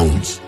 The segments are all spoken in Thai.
Jones.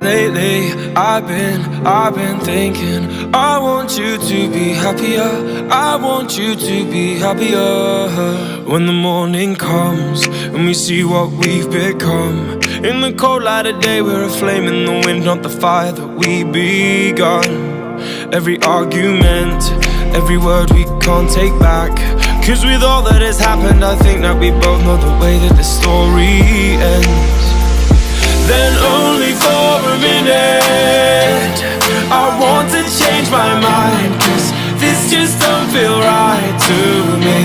Lately, I've been, I've been thinking. I want you to be happier. I want you to be happier. When the morning comes and we see what we've become. In the cold light of day, we're a flame in the wind, not the fire that we begun. Every argument, every word we can't take back. Cause with all that has happened, I think that we both know the way that the story ends then only for a minute. I want to change my mind, cause this just don't feel right to me.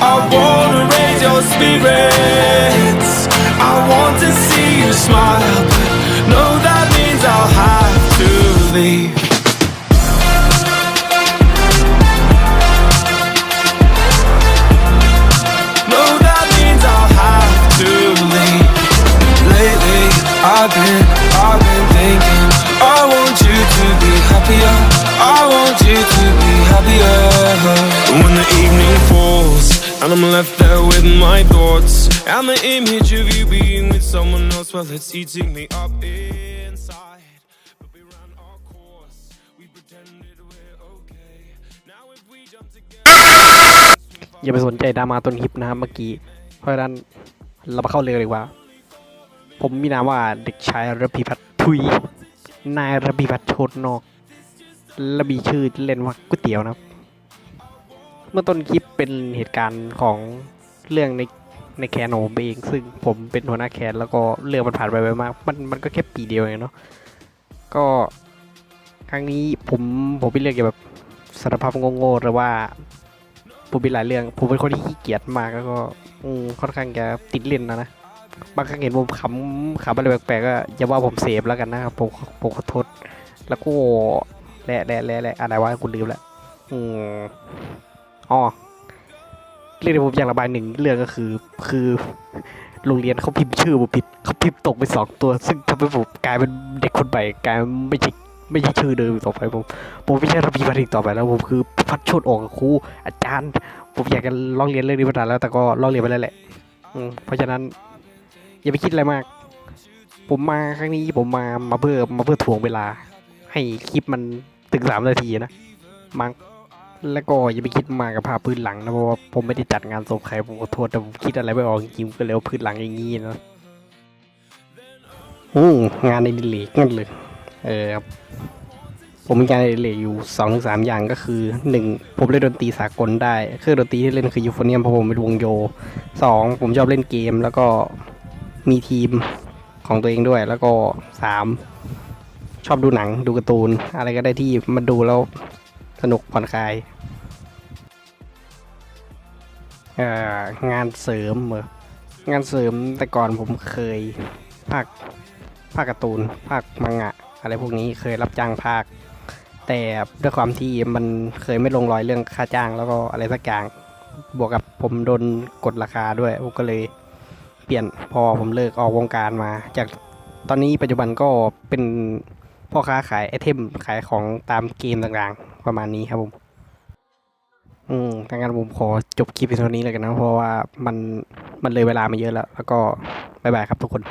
I wanna raise your spirits. I want to see you smile, but no, that means I'll have to leave. And I'm left there with my thoughts and the image of you being with someone else, well, it's eating me up inside. But we ran our course. We pretended we're okay. Now if we jump together. อย่าไปสนใจดราม่าต้นฮิปนะครับเมื่อกี้ เพราะฉะนั้นเรามาเข้าเรื่องเลยดีกว่า ผมมีนามว่าเด็กชายระพีพัฒน์ทุย นายระพีพัฒน์โชดนอกและมีชื่อเล่นว่าก๋วยเตี๋ยวนะครับ เมื่อต้นคลิปเป็นเหตุการณ์ของเรื่องในในแคนของผมเอง ซึ่งผมเป็นหัวหน้าแคนแล้วก็เรื่องมันผ่านไปไวมาก มันมันก็แค่ปีเดียวเองเนาะก็ครั้งนี้ผมผมเป็นเรื่องเกี่ยวกับสารภาพโง่ๆหรือว่าผมมีหลายเรื่อง ผมเป็นคนที่ขี้เกียจมากแล้วก็อืมค่อนข้างจะติดเล่นนะนะบางครั้งเห็นผมขำขำอะไรแปลกๆก็อย่าว่าผมเสพแล้วกันนะครับผมผมขอโทษแล้วก็แหละแหละแหละอะไรวะกูลืมแล้วอืม อ๋อเรื่องที่ผมอยากระบายหนึ่งเรื่องก็คือ คือโรงเรียนเขาพิมพ์ชื่อผมผิดเขาพิมพ์ตกไปสองตัว ซึ่งทำให้ผมกลายเป็นเด็กคนใหม่กลายไม่ใช่ไม่ใช่ชื่อเดิมต่อไปผม ผมไม่ใช่ระบีพัฒน์อีกต่อไปแล้วผมคือพัดชดออกกับครูอาจารย์ ผมอยากจะลองเรียนเรื่องนี้มานานแล้วแต่ก็ลองเรียนไปแล้วแหละเพราะฉะนั้นอย่าไปคิดอะไรมาก ผมมาครั้งนี้ผมมามาเพื่อมาเพื่อถ่วงเวลา ให้คลิปมันถึงสามนาทีนะมั้ง แล้วก็อย่าไปคิดมากับภาพพื้นหลังนะเพราะว่าผมไม่ได้จัดงานศพใครผมขอโทษแต่ผมคิดอะไรไม่ออกจริงๆก็เลยเอาพื้นหลังอย่างนี้นะอืมงานในดิเลกนั่นเลยเออครับผมมีงานในดิเลกอยู่สองถึงสามอย่างก็คือหนึ่งผมเล่นดนตรีสากลได้เครื่องดนตรีที่เล่นคือยูโฟเนียมเพราะผมเป็นวงโยสองผมชอบเล่นเกมแล้วก็มีทีมของตัวเองด้วยแล้วก็สามชอบดูหนังดูการ์ตูน อะไรก็ได้ที่มันดูแล้ว สนุกผ่อนคลายงานเสริมเหรองานเสริมแต่ก่อนผมเคยภาคภาคการ์ตูนภาคมังงะ อะไรพวกนี้เคยรับจ้างภาค แต่ด้วยความที่มันเคยไม่ลงรอยเรื่องค่าจ้างแล้วก็อะไรสักอย่างบวกกับผมโดนกดราคาด้วยผมก็เลยเปลี่ยนพอผมเลิกออกวงการมา จากตอนนี้ปัจจุบันก็เป็น พ่อค้าขายไอเทมขายของตามเกมต่างๆ ประมาณนี้ครับผม อืมทางการผมขอจบคลิปเพียงเท่านี้แล้วกันนะ เพราะว่ามันมันเลยเวลามาเยอะแล้ว แล้วก็บ๊ายบายครับทุกคน